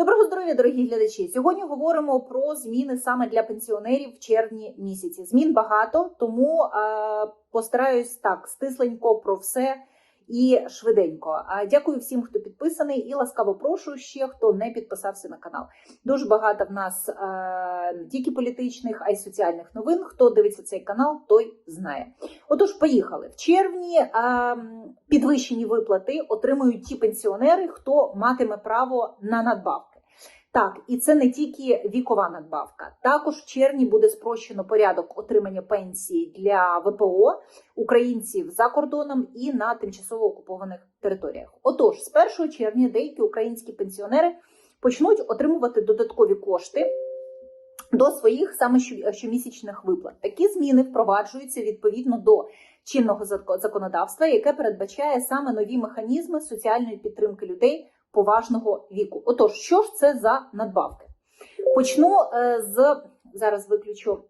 Доброго здоров'я, дорогі глядачі. Сьогодні говоримо про зміни саме для пенсіонерів в червні місяці. Змін багато, тому е, постараюсь так стисленько про все і швиденько. А дякую всім, хто підписаний, і ласкаво прошу ще, хто не підписався на канал. Дуже багато в нас е, не тільки політичних, а й соціальних новин. Хто дивиться цей канал, той знає. Отож, поїхали в червні. Е, підвищені виплати отримують ті пенсіонери, хто матиме право на надбавки. Так, і це не тільки вікова надбавка. Також в червні буде спрощено порядок отримання пенсії для ВПО українців за кордоном і на тимчасово окупованих територіях. Отож, з 1 червня деякі українські пенсіонери почнуть отримувати додаткові кошти. До своїх саме щомісячних виплат такі зміни впроваджуються відповідно до чинного зако- законодавства, яке передбачає саме нові механізми соціальної підтримки людей поважного віку. Отож, що ж це за надбавки? Почну е, з зараз виключу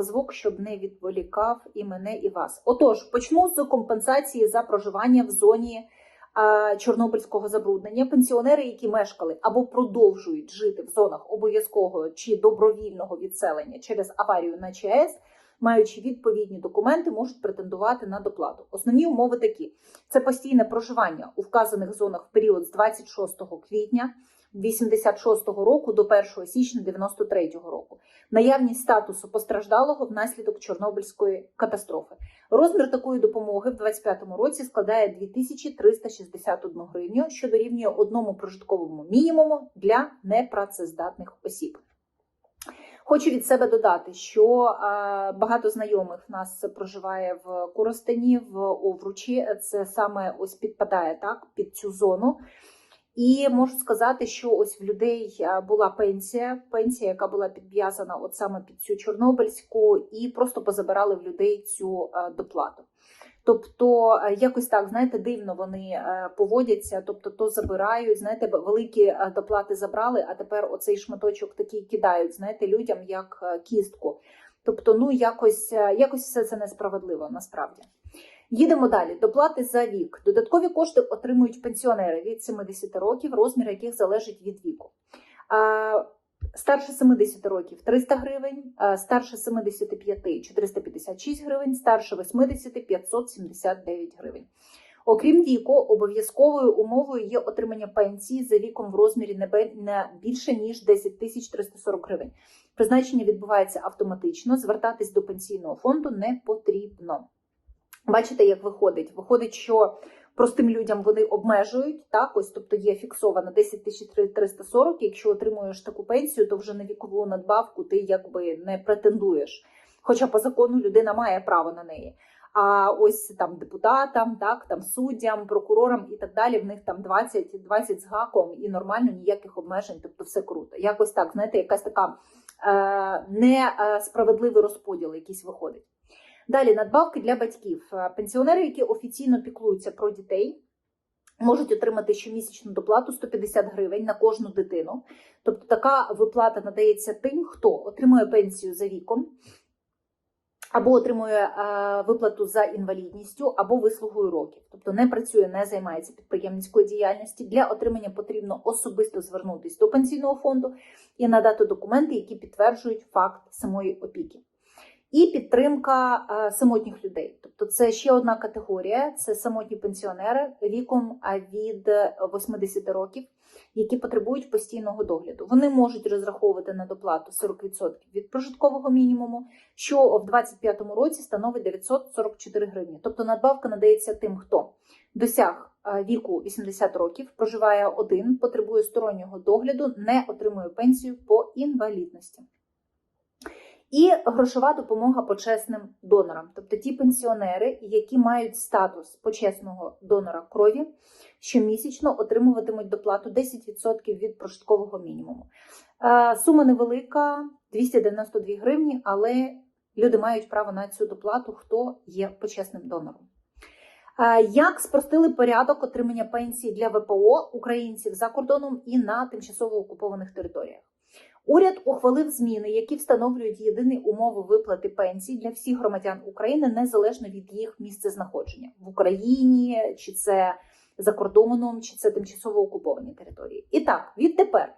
звук, щоб не відволікав і мене, і вас. Отож, почну з компенсації за проживання в зоні е, чорнобильського забруднення. Пенсіонери, які мешкали або продовжують жити в зонах обов'язкового чи добровільного відселення через аварію на ЧАЕС. Маючи відповідні документи, можуть претендувати на доплату. Основні умови такі: це постійне проживання у вказаних зонах в період з 26 квітня 86 року до 1 січня 93 року, наявність статусу постраждалого внаслідок Чорнобильської катастрофи. Розмір такої допомоги в 2025 році складає 2361 гривню, що дорівнює одному прожитковому мінімуму для непрацездатних осіб. Хочу від себе додати, що е, багато знайомих в нас проживає в Коростені, в Овручі. Це саме ось підпадає так під цю зону. І можу сказати, що ось в людей е, була пенсія, пенсія, яка була підв'язана от саме під цю Чорнобильську, і просто позабирали в людей цю е, доплату. Тобто, е, якось так, знаєте, дивно вони поводяться, тобто то забирають, знаєте, великі доплати забрали, а тепер оцей шматочок такий кидають, знаєте, людям як кістку. Тобто, ну якось, якось все це несправедливо насправді. Їдемо далі. Доплати за вік. Додаткові кошти отримують пенсіонери від 70 років, розмір яких залежить від віку. Старше 70 років 300 гривень, старше 75 456 гривень, старше 80 579 гривень. Окрім віку, обов'язковою умовою є отримання пенсії за віком в розмірі не більше ніж 10 тисяч 340 гривень. Призначення відбувається автоматично. Звертатись до пенсійного фонду не потрібно. Бачите, як виходить? Виходить, що простим людям вони обмежують так, ось тобто є фіксовано 10 тисяч 340, Якщо отримуєш таку пенсію, то вже на вікову надбавку ти якби не претендуєш. Хоча по закону людина має право на неї. А ось там депутатам, так там суддям, прокурорам і так далі. В них там 20, 20 з гаком і нормально ніяких обмежень, тобто все круто. Якось так, знаєте, якась така е, несправедливий розподіл, якийсь виходить. Далі надбавки для батьків. Е, Пенсіонери, які офіційно піклуються про дітей, можуть отримати щомісячну доплату 150 гривень на кожну дитину. Тобто така виплата надається тим, хто отримує пенсію за віком, або отримує е, виплату за інвалідністю, або вислугою років. Тобто не працює, не займається підприємницькою діяльністю. Для отримання потрібно особисто звернутися до пенсійного фонду і надати документи, які підтверджують факт самої опіки. І підтримка е, самотніх людей. Тобто це ще одна категорія: це самотні пенсіонери віком від 80 років, які потребують постійного догляду. Вони можуть розраховувати на доплату 40% від прожиткового мінімуму, що в 2025 році становить 944 гривні. Тобто надбавка надається тим, хто досяг е, віку 80 років, проживає один, потребує стороннього догляду, не отримує пенсію по інвалідності. І грошова допомога почесним донорам, тобто ті пенсіонери, які мають статус почесного донора крові, щомісячно отримуватимуть доплату 10% від прожиткового мінімуму. Е, Сума невелика 292 гривні, але люди мають право на цю доплату, хто є почесним донором. Е, Як спростили порядок отримання пенсії для ВПО українців за кордоном і на тимчасово окупованих територіях? Уряд ухвалив зміни, які встановлюють єдині умови виплати пенсій для всіх громадян України незалежно від їх місцезнаходження в Україні, чи це за кордоном, чи це тимчасово окуповані території. І так, відтепер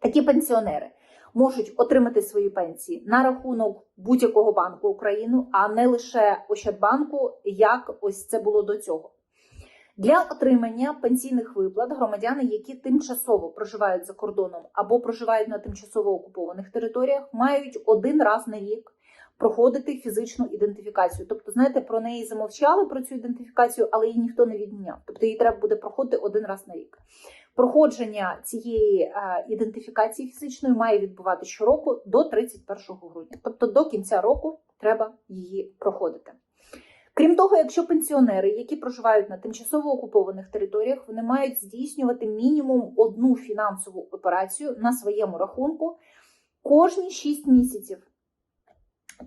такі пенсіонери можуть отримати свої пенсії на рахунок будь-якого банку України, а не лише Ощадбанку, як ось це було до цього. Для отримання пенсійних виплат громадяни, які тимчасово проживають за кордоном або проживають на тимчасово окупованих територіях, мають один раз на рік проходити фізичну ідентифікацію. Тобто, знаєте, про неї замовчали про цю ідентифікацію, але її ніхто не відміняв. Тобто її треба буде проходити один раз на рік. Проходження цієї е, ідентифікації фізичної має відбувати щороку до 31 грудня. Тобто до кінця року треба її проходити. Крім того, якщо пенсіонери, які проживають на тимчасово окупованих територіях, вони мають здійснювати мінімум одну фінансову операцію на своєму рахунку кожні 6 місяців.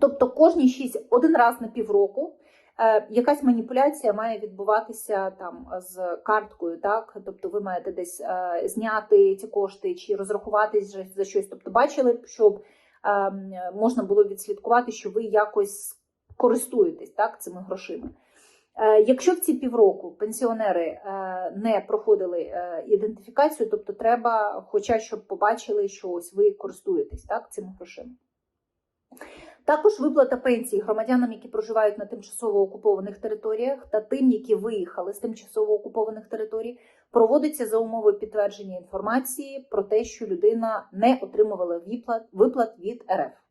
Тобто кожні 6, один раз на півроку е, якась маніпуляція має відбуватися там з карткою, так? Тобто ви маєте десь е, зняти ці кошти чи розрахуватись за- щось. Тобто бачили, щоб е, можна було відслідкувати, що ви якось користуєтесь так, цими грошима. Е, Якщо в ці півроку пенсіонери е, не проходили е, ідентифікацію, тобто треба, хоча щоб побачили, що ось ви користуєтесь так, цими грошима. Також виплата пенсій громадянам, які проживають на тимчасово окупованих територіях, та тим, які виїхали з тимчасово окупованих територій, проводиться за умови підтвердження інформації про те, що людина не отримувала виплат, виплат від РФ.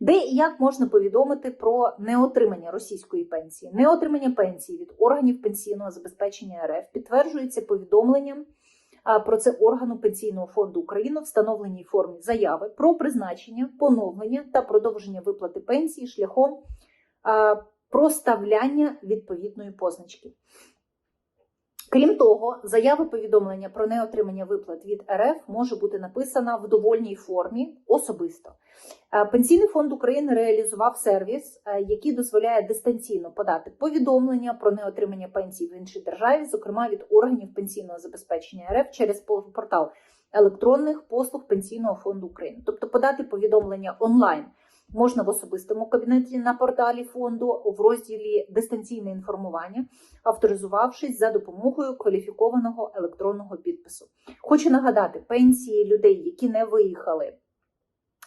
Де і як можна повідомити про неотримання російської пенсії? Неотримання пенсії від органів пенсійного забезпечення РФ підтверджується повідомленням про це органу Пенсійного фонду України встановленій формі заяви про призначення, поновлення та продовження виплати пенсії шляхом проставляння відповідної позначки. Крім того, заява повідомлення про неотримання виплат від РФ може бути написана в довольній формі особисто. Е, Пенсійний фонд України реалізував сервіс, е, який дозволяє дистанційно подати повідомлення про неотримання пенсії в іншій державі, зокрема від органів пенсійного забезпечення РФ через портал електронних послуг Пенсійного фонду України. Тобто подати повідомлення онлайн можна в особистому кабінеті на порталі фонду в розділі дистанційне інформування, авторизувавшись за допомогою кваліфікованого електронного підпису. Хочу нагадати, пенсії людей, які не виїхали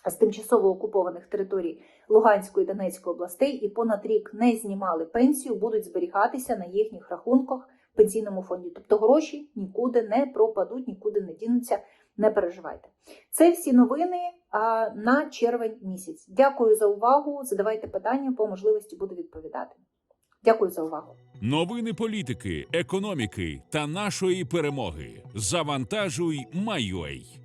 з тимчасово окупованих територій Луганської та Донецької областей і понад рік не знімали пенсію, будуть зберігатися на їхніх рахунках в пенсійному фонді. Тобто гроші нікуди не пропадуть, нікуди не дінуться. Не переживайте. Це всі новини на червень місяць. Дякую за увагу. Задавайте питання, по можливості буду відповідати. Дякую за увагу. Новини політики, економіки та нашої перемоги. Завантажуй, Майой.